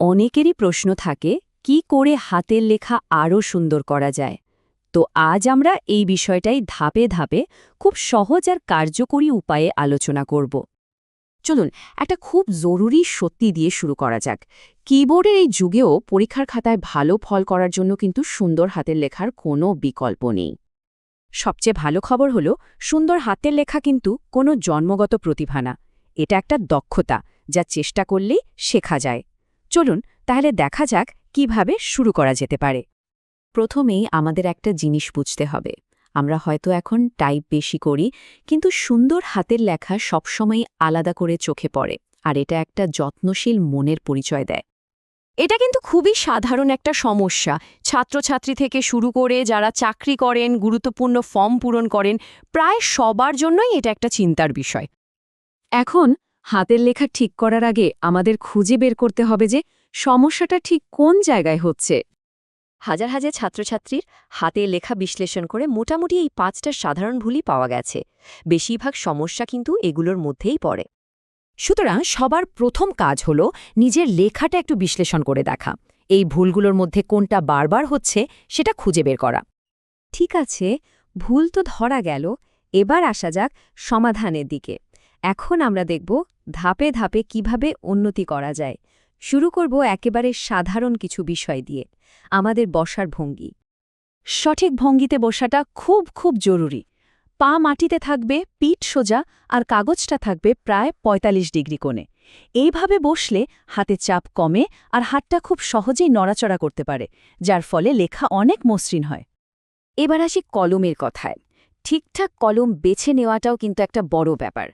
অনেকেরই প্রশ্ন থাকে, কি করে হাতের লেখা আরও সুন্দর করা যায়? তো আজ আমরা এই বিষয়টাই ধাপে ধাপে খুব সহজ আর কার্যকরী উপায়ে আলোচনা করব। চলুন, একটা খুব জরুরি সত্যি দিয়ে শুরু করা যাক। কিবোর্ডের এই যুগেও পরীক্ষার খাতায় ভালো ফল করার জন্য কিন্তু সুন্দর হাতের লেখার কোনো বিকল্প নেই। সবচেয়ে ভালো খবর হলো, সুন্দর হাতের লেখা কিন্তু কোনো জন্মগত প্রতিভা না। এটা একটা দক্ষতা যা চেষ্টা করলেই শেখা যায়। চলুন তাহলে দেখা যাক কীভাবে শুরু করা যেতে পারে। প্রথমেই আমাদের একটা জিনিস বুঝতে হবে। আমরা হয়তো এখন টাইপ বেশি করি, কিন্তু সুন্দর হাতের লেখা সবসময় আলাদা করে চোখে পড়ে, আর এটা একটা যত্নশীল মনের পরিচয় দেয়। এটা কিন্তু খুবই সাধারণ একটা সমস্যা। ছাত্রছাত্রী থেকে শুরু করে যারা চাকরি করেন, গুরুত্বপূর্ণ ফর্ম পূরণ করেন, প্রায় সবার জন্যই এটা একটা চিন্তার বিষয়। এখন হাতের লেখা ঠিক করার আগে আমাদের খুঁজে বের করতে হবে যে সমস্যাটা ঠিক কোন জায়গায় হচ্ছে। হাজার হাজার ছাত্রছাত্রীর হাতে লেখা বিশ্লেষণ করে মোটামুটি এই পাঁচটা সাধারণ ভুলই পাওয়া গেছে। বেশিরভাগ সমস্যা কিন্তু এগুলোর মধ্যেই পড়ে। সুতরাং সবার প্রথম কাজ হল নিজের লেখাটা একটু বিশ্লেষণ করে দেখা। এই ভুলগুলোর মধ্যে কোনটা বারবার হচ্ছে সেটা খুঁজে বের করা। ঠিক আছে, ভুল তো ধরা গেল, এবার আসা যাক সমাধানের দিকে। এখন আমরা দেখব ধাপে ধাপে কীভাবে উন্নতি করা যায়। শুরু করব একেবারে সাধারণ কিছু বিষয় দিয়ে, আমাদের বসার ভঙ্গি। সঠিক ভঙ্গিতে বসাটা খুব খুব জরুরি। পা মাটিতে থাকবে, পিঠ সোজা, আর কাগজটা থাকবে প্রায় ৪৫ ডিগ্রি কোণে। এইভাবে বসলে হাতে চাপ কমে আর হাতটা খুব সহজেই নড়াচড়া করতে পারে, যার ফলে লেখা অনেক মসৃণ হয়। এবার আসি কলমের কথায়। ঠিকঠাক কলম বেছে নেওয়াটাও কিন্তু একটা বড় ব্যাপার।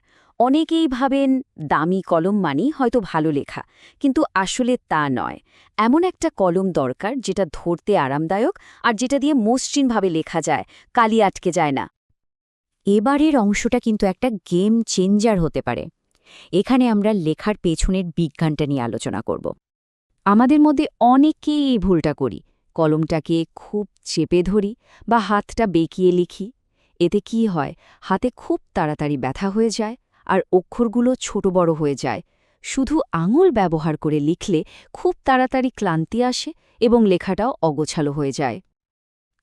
অনেকেই ভাবেন দামি কলম মানি হয়তো ভালো লেখা, কিন্তু আসলে তা নয়। এমন একটা কলম দরকার যেটা ধরতে আরামদায়ক আর যেটা দিয়ে মসৃণভাবে লেখা যায়, কালি আটকে যায় না। এবারের অংশটা কিন্তু একটা গেম চেঞ্জার হতে পারে। এখানে আমরা লেখার পেছনের বিজ্ঞানটা নিয়ে আলোচনা করব। আমাদের মধ্যে অনেকেই এই ভুলটা করি। কলমটাকে খুব চেপে ধরি বা হাতটা বেঁকিয়ে লিখি। এতে কি হয়? হাতে খুব তাড়াতাড়ি ব্যথা হয়ে যায় আর অক্ষরগুলো ছোট বড় হয়ে যায়। শুধু আঙুল ব্যবহার করে লিখলে খুব তাড়াতাড়ি ক্লান্তি আসে এবং লেখাটাও অগোছালো হয়ে যায়।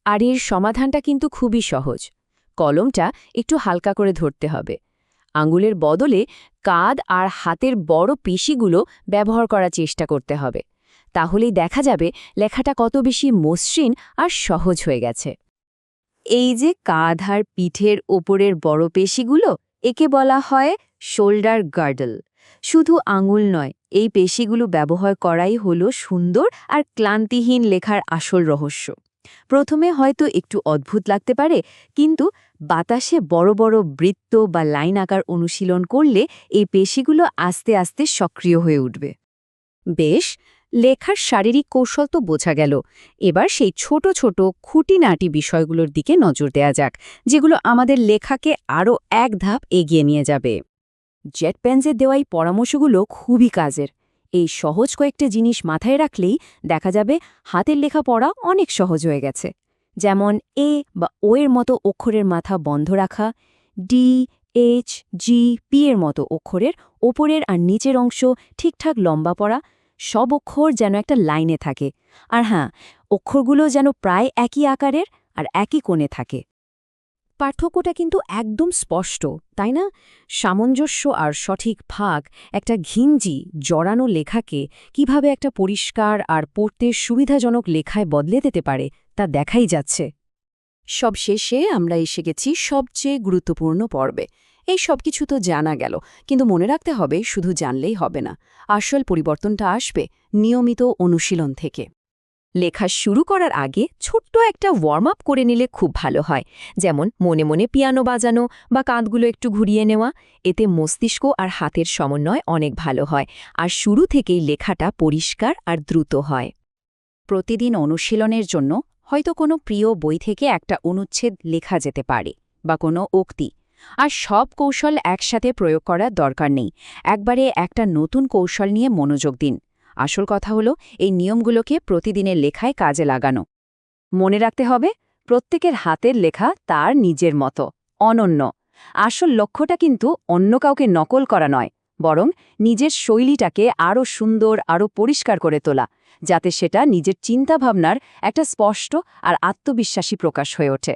আর এর সমাধানটা কিন্তু খুবই সহজ। কলমটা একটু হালকা করে ধরতে হবে। আঙুলের বদলে কাঁধ আর হাতের বড় পেশিগুলো ব্যবহার করার চেষ্টা করতে হবে। তাহলেই দেখা যাবে লেখাটা কত বেশি মসৃণ আর সহজ হয়ে গেছে। এই যে কাঁধ আর পিঠের ওপরের বড় পেশিগুলো একে বলা হয় শোল্ডার গার্ডল। শুধু আঙুল নয়, এই পেশিগুলো ব্যবহার করাই হল সুন্দর আর ক্লান্তিহীন লেখার আসল রহস্য। প্রথমে হয়তো একটু অদ্ভুত লাগতে পারে, কিন্তু বাতাসে বড় বড় বৃত্ত বা লাইন আকার অনুশীলন করলে এই পেশিগুলো আস্তে আস্তে সক্রিয় হয়ে উঠবে। বেশ লেখার শারীরিক কৌশল তো বোঝা গেল। এবার সেই ছোট ছোট খুঁটিনাটি বিষয়গুলোর দিকে নজর দেয়া যাক, যেগুলো আমাদের লেখাকে আরও এক ধাপ এগিয়ে নিয়ে যাবে। জেট পেন্সের দেওয়াই পরামর্শগুলো খুবই কাজের। এই সহজ কয়েকটা জিনিস মাথায় রাখলেই দেখা যাবে হাতের লেখা পড়া অনেক সহজ হয়ে গেছে। যেমন এ বা ও এর মতো অক্ষরের মাথা বন্ধ রাখা, ডি, এইচ, জি, পি এর মতো অক্ষরের ওপরের আর নিচের অংশ ঠিকঠাক লম্বা পড়া সব অক্ষর যেন একটা লাইনে থাকে। আর হ্যাঁ অক্ষরগুলো যেন প্রায় একই আকারের আর একই কোণে থাকে। পার্থক্যটা কিন্তু একদম স্পষ্ট, তাই না? সামঞ্জস্য আর সঠিক ভাগ একটা ঘিঞ্জি জড়ানো লেখাকে কীভাবে একটা পরিষ্কার আর পড়তে সুবিধাজনক লেখায় বদলে দিতে পারে, তা দেখাই যাচ্ছে। সব শেষে আমরা এসে গেছি সবচেয়ে গুরুত্বপূর্ণ পর্বে। এই সব কিছু তো জানা গেল, কিন্তু মনে রাখতে হবে শুধু জানলেই হবে না। আসল পরিবর্তনটা আসবে নিয়মিত অনুশীলন থেকে। লেখা শুরু করার আগে ছোট্ট একটা ওয়ার্ম আপ করে নিলে খুব ভালো হয়। যেমন মনে মনে পিয়ানো বাজানো বা কাঁধগুলো একটু ঘুরিয়ে নেওয়া, এতে মস্তিষ্ক আর হাতের সমন্বয় অনেক ভালো হয় আর শুরু থেকেই লেখাটা পরিষ্কার আর দ্রুত হয়। প্রতিদিন অনুশীলনের জন্য হয়তো কোনো প্রিয় বই থেকে একটা অনুচ্ছেদ লেখা যেতে পারে বা কোনো উক্তি। আর সব কৌশল একসাথে প্রয়োগ করার দরকার নেই। একবারে একটা নতুন কৌশল নিয়ে মনোযোগ দিন। আসল কথা হলো, এই নিয়মগুলোকে প্রতিদিনের লেখায় কাজে লাগানো। মনে রাখতে হবে, প্রত্যেকের হাতের লেখা তার নিজের মতো, অনন্য। আসল লক্ষ্যটা কিন্তু অন্য কাউকে নকল করা নয়, বরং নিজের শৈলীটাকে আরও সুন্দর, আরও পরিষ্কার করে তোলা, যাতে সেটা নিজের চিন্তাভাবনার একটা স্পষ্ট আর আত্মবিশ্বাসী প্রকাশ হয়ে ওঠে।